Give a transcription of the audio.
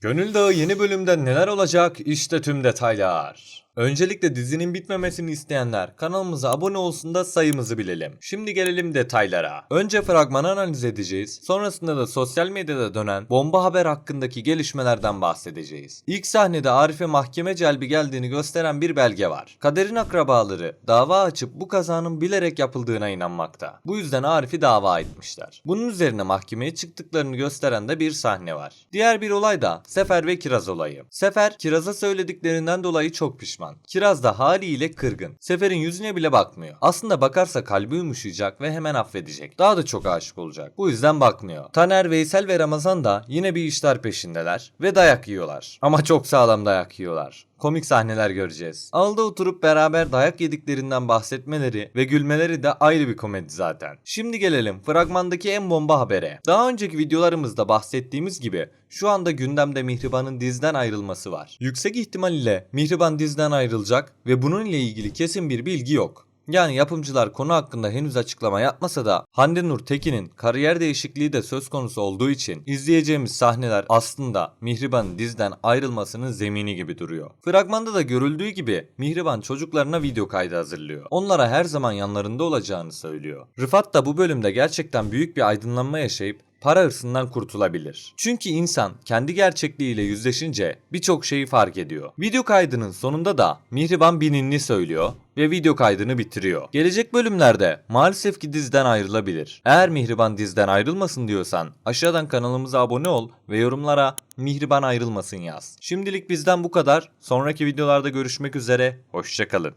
Gönül Dağı yeni bölümde neler olacak işte tüm detaylar. Öncelikle dizinin bitmemesini isteyenler kanalımıza abone olsun da sayımızı bilelim. Şimdi gelelim detaylara. Önce fragmanı analiz edeceğiz. Sonrasında da sosyal medyada dönen bomba haber hakkındaki gelişmelerden bahsedeceğiz. İlk sahnede Arif'e mahkeme celbi geldiğini gösteren bir belge var. Kader'in akrabaları dava açıp bu kazanın bilerek yapıldığına inanmakta. Bu yüzden Arif'i dava etmişler. Bunun üzerine mahkemeye çıktıklarını gösteren de bir sahne var. Diğer bir olay da Sefer ve Kiraz olayı. Sefer Kiraz'a söylediklerinden dolayı çok pişman. Kiraz da haliyle kırgın. Sefer'in yüzüne bile bakmıyor. Aslında bakarsa kalbi yumuşayacak ve hemen affedecek. Daha da çok aşık olacak. Bu yüzden bakmıyor. Taner, Veysel ve Ramazan da yine bir işler peşindeler ve dayak yiyorlar. Ama çok sağlam dayak yiyorlar komik sahneler göreceğiz. Alda oturup beraber dayak yediklerinden bahsetmeleri ve gülmeleri de ayrı bir komedi zaten. Şimdi gelelim fragmandaki en bomba habere. Daha önceki videolarımızda bahsettiğimiz gibi şu anda gündemde Mihriban'ın dizden ayrılması var. Yüksek ihtimal ile Mihriban dizden ayrılacak ve bunun ile ilgili kesin bir bilgi yok. Yani yapımcılar konu hakkında henüz açıklama yapmasa da Hande Nur Tekin'in kariyer değişikliği de söz konusu olduğu için izleyeceğimiz sahneler aslında Mihriban'ın dizden ayrılmasının zemini gibi duruyor. Fragmanda da görüldüğü gibi Mihriban çocuklarına video kaydı hazırlıyor. Onlara her zaman yanlarında olacağını söylüyor. Rıfat da bu bölümde gerçekten büyük bir aydınlanma yaşayıp para hırsından kurtulabilir. Çünkü insan kendi gerçekliğiyle yüzleşince birçok şeyi fark ediyor. Video kaydının sonunda da Mihriban bininni söylüyor ve video kaydını bitiriyor. Gelecek bölümlerde maalesef ki diziden ayrılabilir. Eğer Mihriban diziden ayrılmasın diyorsan aşağıdan kanalımıza abone ol ve yorumlara Mihriban ayrılmasın yaz. Şimdilik bizden bu kadar. Sonraki videolarda görüşmek üzere. Hoşçakalın.